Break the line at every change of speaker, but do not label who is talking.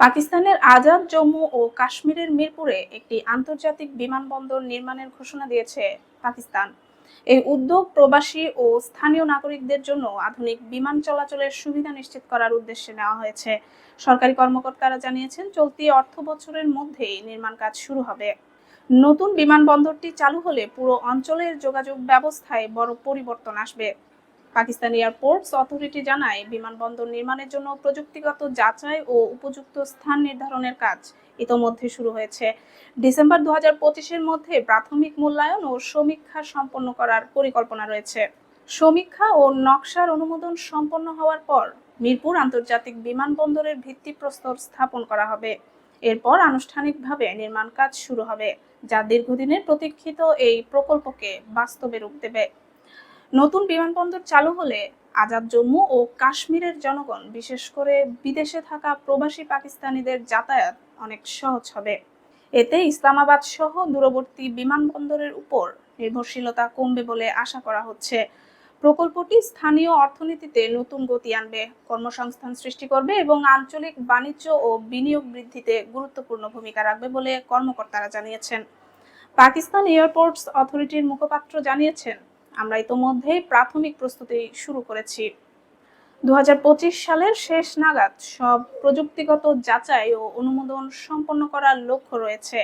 পাকিস্তানের আজাদ, জম্মু ও কাশ্মীরের মিরপুরে একটি আন্তর্জাতিক বিমানবন্দর নির্মাণের ঘোষণা দিয়েছে পাকিস্তান। এই উদ্যোগ প্রবাসী ও স্থানীয় নাগরিকদের জন্য আধুনিক বিমান চলাচলের সুবিধা নিশ্চিত করার উদ্দেশ্যে নেওয়া হয়েছে। সরকারি কর্মকর্তারা জানিয়েছেন, চলতি অর্থ বছরের মধ্যেই নির্মাণ কাজ শুরু হবে। নতুন বিমানবন্দরটি চালু হলে পুরো অঞ্চলের যোগাযোগ ব্যবস্থায় বড় পরিবর্তন আসবে। পাকিস্তান এয়ারপোর্টস অথরিটি জানায়, বিমানবন্দর নির্মাণের জন্য প্রযুক্তিগত যাচাই ও উপযুক্ত স্থান নির্ধারণের কাজ ইতোমধ্যে শুরু হয়েছে। ডিসেম্বর দু হাজার পঁচিশের মধ্যে প্রাথমিক মূল্যায়ন ও সমীক্ষা সম্পন্ন করার পরিকল্পনা রয়েছে। সমীক্ষা ও নকশার অনুমোদন সম্পন্ন হওয়ার পর মিরপুর আন্তর্জাতিক বিমানবন্দরের ভিত্তিপ্রস্তর স্থাপন করা হবে। এরপর আনুষ্ঠানিকভাবে নির্মাণ কাজ শুরু হবে, যা দীর্ঘদিনের প্রতীক্ষিত এই প্রকল্পকে বাস্তবে রূপ দেবে। নতুন বিমানবন্দর চালু হলে আজাদ জম্মু ও কাশ্মীরের জনগণ, বিশেষ করে বিদেশে থাকা প্রবাসী পাকিস্তানিদের যাতায়াত অনেক সহজ হবে। এতে ইসলামাবাদ সহ দূরবর্তী বিমানবন্দরের উপর নির্ভরশীলতা কমবে বলে আশা করা হচ্ছে। প্রকল্পটি স্থানীয় অর্থনীতিতে নতুন গতি আনবে, কর্মসংস্থান সৃষ্টি করবে এবং আঞ্চলিক বাণিজ্য ও বিনিয়োগ বৃদ্ধিতে গুরুত্বপূর্ণ ভূমিকা রাখবে বলে কর্মকর্তারা জানিয়েছেন। পাকিস্তান এয়ারপোর্টস অথরিটির মুখপাত্র জানিয়েছেন আমরা ইতোমধ্যেই প্রাথমিক প্রস্তুতি শুরু করেছি। দুহাজার পঁচিশ সালের শেষ নাগাদ সব প্রযুক্তিগত যাচাই ও অনুমোদন সম্পন্ন করার লক্ষ্য রয়েছে।